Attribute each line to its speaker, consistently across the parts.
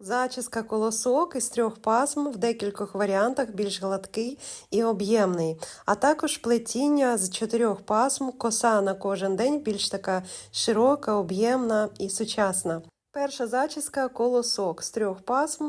Speaker 1: Зачіска колосок із трьох пасм в декількох варіантах більш гладкий і об'ємний, а також плетіння з чотирьох пасм, коса на кожен день більш така широка, об'ємна і сучасна. Перша зачіска колосок з трьох пасм.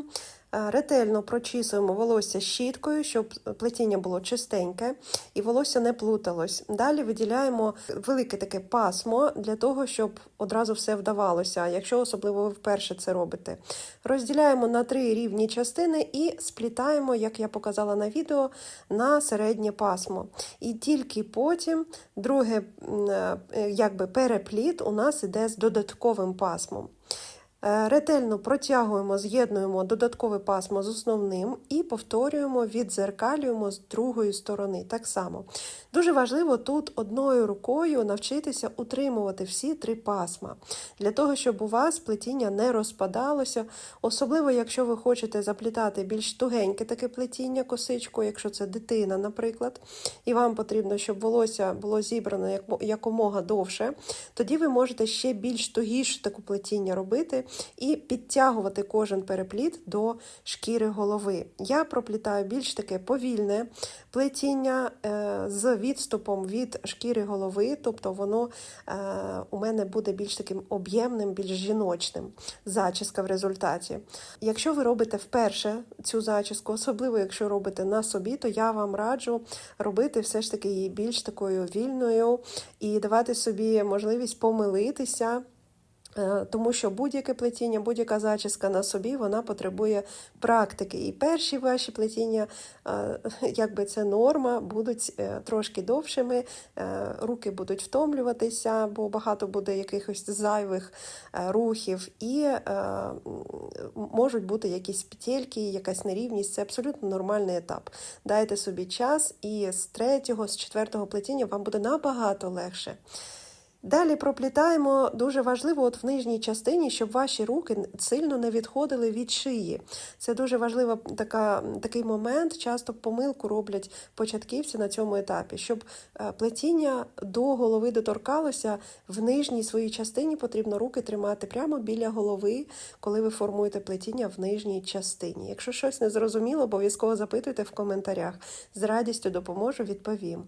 Speaker 1: Е, Ретельно прочісуємо волосся щіткою, щоб плетіння було чистеньке і волосся не плуталось. Далі виділяємо велике таке пасмо для того, щоб одразу все вдавалося, якщо особливо ви вперше це робите. Розділяємо на три рівні частини і сплітаємо, як я показала на відео, на середнє пасмо. І тільки потім друге е, якби перепліт у нас іде з додатковим пасмом. Е, Ретельно протягуємо, з'єднуємо додаткове пасмо з основним і повторюємо, віддзеркалюємо з другої сторони. Так само. Дуже важливо тут одною рукою навчитися утримувати всі три пасма, для того, щоб у вас плетіння не розпадалося, особливо, якщо ви хочете заплітати більш тугеньке таке плетіння, косичку, якщо це дитина, наприклад, і вам потрібно, щоб волосся було зібрано якомога довше, тоді ви можете ще більш тугіше таку плетіння робити і підтягувати кожен перепліт до шкіри голови. Я проплітаю більш таке повільне плетіння е, з відступом від шкіри голови, тобто воно е, у мене буде більш таким об'ємним, більш жіночним. Зачіска в результаті. Якщо ви робите вперше цю зачіску, особливо якщо робите на собі, то я вам раджу робити все ж таки її більш такою вільною і давати собі можливість помилитися. Е, Тому що будь-яке плетіння, будь-яка зачіска на собі, вона потребує практики. І перші ваші плетіння, е, якби це норма, будуть е, трошки довшими, руки будуть втомлюватися, бо багато буде якихось зайвих рухів, і можуть бути якісь петельки, якась нерівність. Це абсолютно нормальний етап. Дайте собі час, і з третього, з четвертого плетіння вам буде набагато легше. Далі проплітаємо дуже важливо от в нижній частині, щоб ваші руки сильно не відходили від шиї. Це дуже важливий така, такий момент. Часто помилку роблять початківці на цьому етапі. Щоб е, плетіння до голови доторкалося, в нижній своїй частині потрібно руки тримати прямо біля голови, коли ви формуєте плетіння в нижній частині. Якщо щось не зрозуміло, обов'язково запитуйте в коментарях. З радістю допоможу, відповім.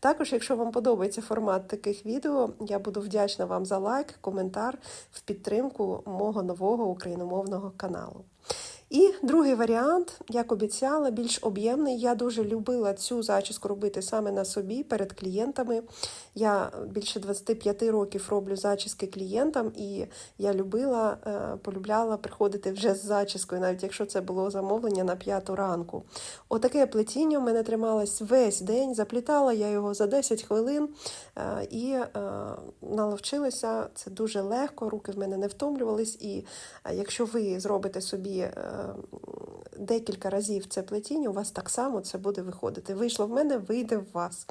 Speaker 1: Також, якщо вам подобається формат таких відео, я буду вдячна вам за лайк, коментар в підтримку мого нового україномовного каналу. І другий варіант, як обіцяла, більш об'ємний. Я дуже любила цю зачіску робити саме на собі перед клієнтами. Я більше 25 років роблю зачіски клієнтам, і я любила, е, полюбляла приходити вже з зачіскою, навіть якщо це було замовлення на п'яту ранку. Отаке плетіння в мене трималось весь день. Заплітала я його за 10 хвилин е, і е, наловчилася. Це дуже легко, руки в мене не втомлювались. І якщо ви зробите собі декілька разів це плетіння, у вас так само це буде виходити. Вийшло в мене, вийде в вас.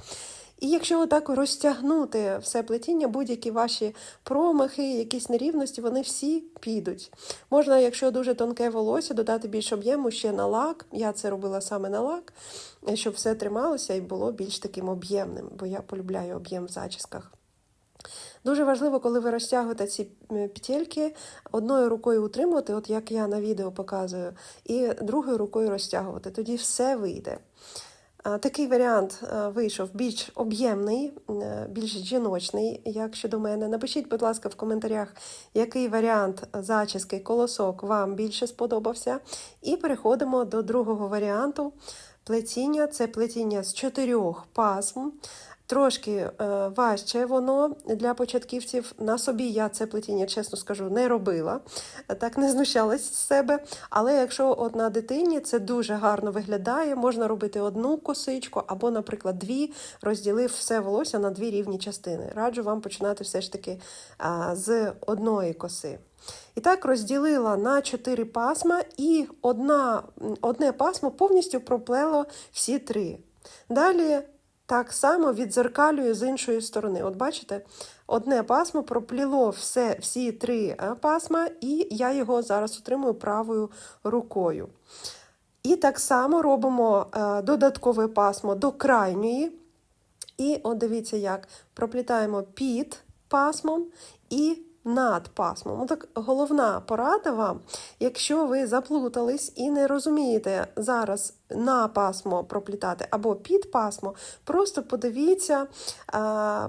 Speaker 1: І якщо отак розтягнути все плетіння, будь-які ваші промахи, якісь нерівності, вони всі підуть. Можна, якщо дуже тонке волосся, додати більш об'єму ще на лак. Я це робила саме на лак, щоб все трималося і було більш таким об'ємним, бо я полюбляю об'єм в зачісках. Дуже важливо, коли ви розтягуєте ці петельки, одною рукою утримувати, от як я на відео показую, і другою рукою розтягувати. Тоді все вийде. Такий варіант вийшов більш об'ємний, е, більш жіночний, як щодо мене. Напишіть, будь ласка, в коментарях, який варіант зачіски колосок вам більше сподобався. І переходимо до другого варіанту. Плетіння це плетіння з чотирьох пасм. Трошки е, важче воно для початківців. На собі я це плетіння, чесно скажу, не робила, так не знущалась з себе. Але якщо от на дитині це дуже гарно виглядає, можна робити одну косичку або, наприклад, дві, розділив все волосся на дві рівні частини. Раджу вам починати все ж таки з одної коси. І так розділила на чотири пасма, і одна, одне пасмо повністю проплело всі три. Далі так само відзеркалюю з іншої сторони. От бачите, одне пасмо пропліло все, всі три е, пасма, і я його зараз утримую правою рукою. І так само робимо е, додаткове пасмо до крайньої. І от дивіться, як проплітаємо під пасмом і над пасмом. Ну, так головна порада вам, якщо ви заплутались і не розумієте зараз на пасмо проплітати або під пасмо, просто подивіться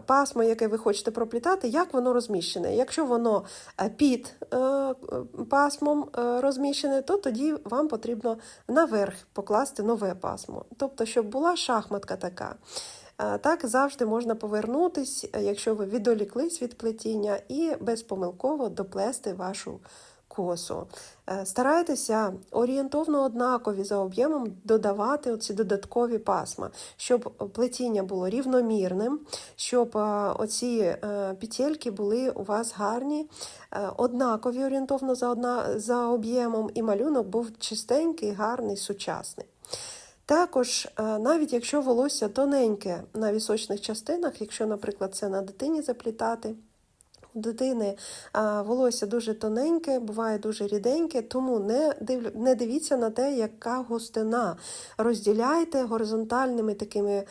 Speaker 1: пасмо, яке ви хочете проплітати, як воно розміщене. Якщо воно е, під е, пасмом е, розміщене, то тоді вам потрібно наверх покласти нове пасмо. Тобто, щоб була шахматка така. Е, Так завжди можна повернутись, е, якщо ви відволіклись від плетіння, і безпомилково доплести вашу косу. Е, Старайтеся орієнтовно однакові за об'ємом додавати оці додаткові пасма, щоб плетіння було рівномірним, щоб оці петельки були у вас гарні, однакові орієнтовно за, одна, за об'ємом, і малюнок був чистенький, гарний, сучасний. Також, е, навіть якщо волосся тоненьке на вісочних частинах, якщо, наприклад, це на дитині заплітати, у дитини волосся дуже тоненьке, буває дуже ріденьке, тому не, див... не дивіться на те, яка густина. Розділяйте горизонтальними такими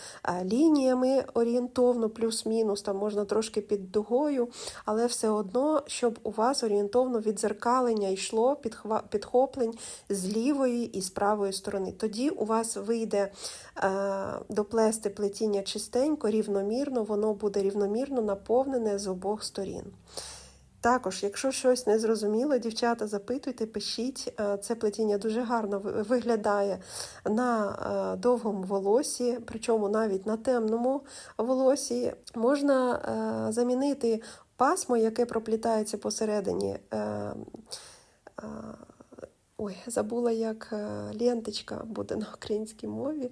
Speaker 1: лініями орієнтовно, плюс-мінус, там можна трошки під дугою, але все одно, щоб у вас орієнтовно відзеркалення йшло підхва... підхоплень з лівої і з правої сторони. Тоді у вас вийде доплести плетіння чистенько, рівномірно, воно буде рівномірно наповнене з обох сторін. Також, якщо щось не зрозуміло, дівчата, запитуйте, пишіть. Е, Це плетіння дуже гарно виглядає на е, довгому волосі, причому навіть на темному волосі. Можна е, замінити пасмо, яке проплітається посередині. Ой, забула, як ленточка буде на українській мові.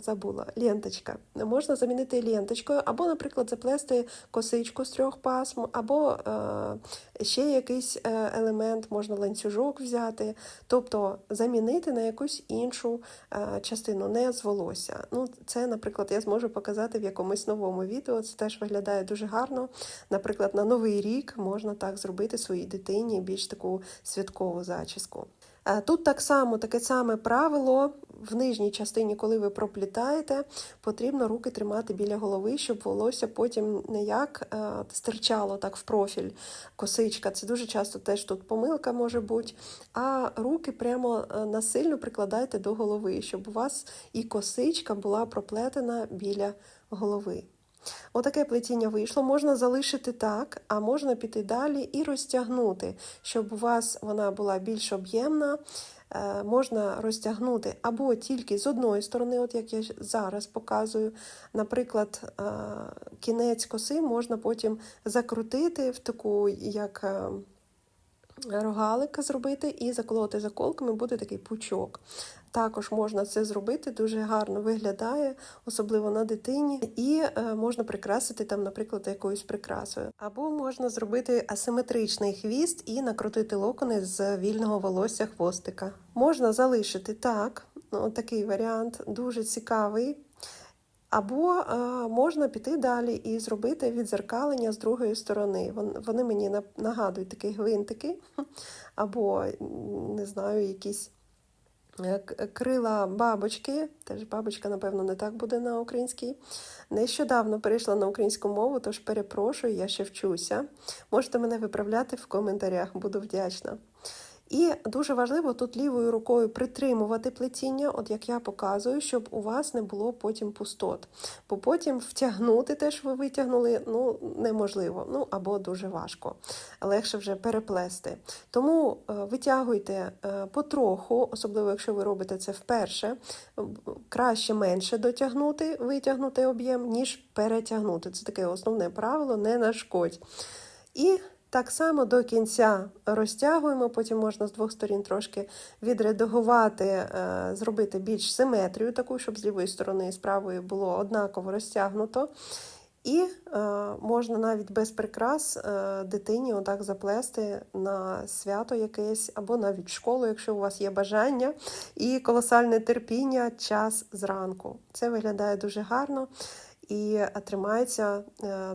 Speaker 1: Забула ленточка. Можна замінити ленточкою, або, наприклад, заплести косичку з трьох пасм, або е, ще якийсь е, елемент, можна ланцюжок взяти, тобто замінити на якусь іншу е, частину, не з волосся. Ну, це, наприклад, я зможу показати в якомусь новому відео. Це теж виглядає дуже гарно. Наприклад, на новий рік можна так зробити своїй дитині більш таку святкову зачіску. Е, Тут так само таке саме правило в нижній частині, коли ви проплітаєте, потрібно руки тримати біля голови, щоб волосся потім не як е, стирчало так в профіль косичка. Це дуже часто теж тут помилка може бути. А руки прямо е, насильно прикладайте до голови, щоб у вас і косичка була проплетена біля голови. Отаке плетіння вийшло. Можна залишити так, а можна піти далі і розтягнути, щоб у вас вона була більш об'ємна. Е, Можна розтягнути або тільки з одної сторони, от як я зараз показую. Наприклад, е, кінець коси можна потім закрутити в таку, як е, рогалика зробити і заколоти заколками, буде такий пучок. Також можна це зробити, дуже гарно виглядає, особливо на дитині, і е, можна прикрасити там, наприклад, якоюсь прикрасою. Або можна зробити асиметричний хвіст і накрутити локони з вільного волосся хвостика. Можна залишити так, ну, такий варіант, дуже цікавий. Або е, можна піти далі і зробити відзеркалення з другої сторони. Вони мені нагадують такі гвинтики, або не знаю, якісь е, крила бабочки. Теж бабочка, напевно, не так буде на українській. Нещодавно перейшла на українську мову, тож перепрошую, я ще вчуся. Можете мене виправляти в коментарях, буду вдячна. І дуже важливо тут лівою рукою притримувати плетіння, от як я показую, щоб у вас не було потім пустот. Бо потім втягнути те, що ви витягнули, ну неможливо, ну або дуже важко. Легше вже переплести. Тому е, витягуйте е, потроху, особливо якщо ви робите це вперше. Краще менше дотягнути, витягнути об'єм, ніж перетягнути. Це таке основне правило, не нашкодь. І так само до кінця розтягуємо, потім можна з двох сторін трошки відредагувати, е, зробити більш симетрію, таку, щоб з лівої сторони і з правої було однаково розтягнуто. І е, можна навіть без прикрас е, дитині отак заплести на свято якесь, або навіть в школу, якщо у вас є бажання, і колосальне терпіння час зранку. Це виглядає дуже гарно і тримається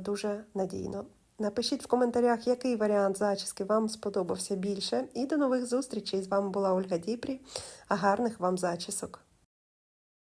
Speaker 1: дуже надійно. Напишіть в коментарях, який варіант зачіски вам сподобався більше. І до нових зустрічей! З вами була Ольга Діпрі. Гарних вам зачісок!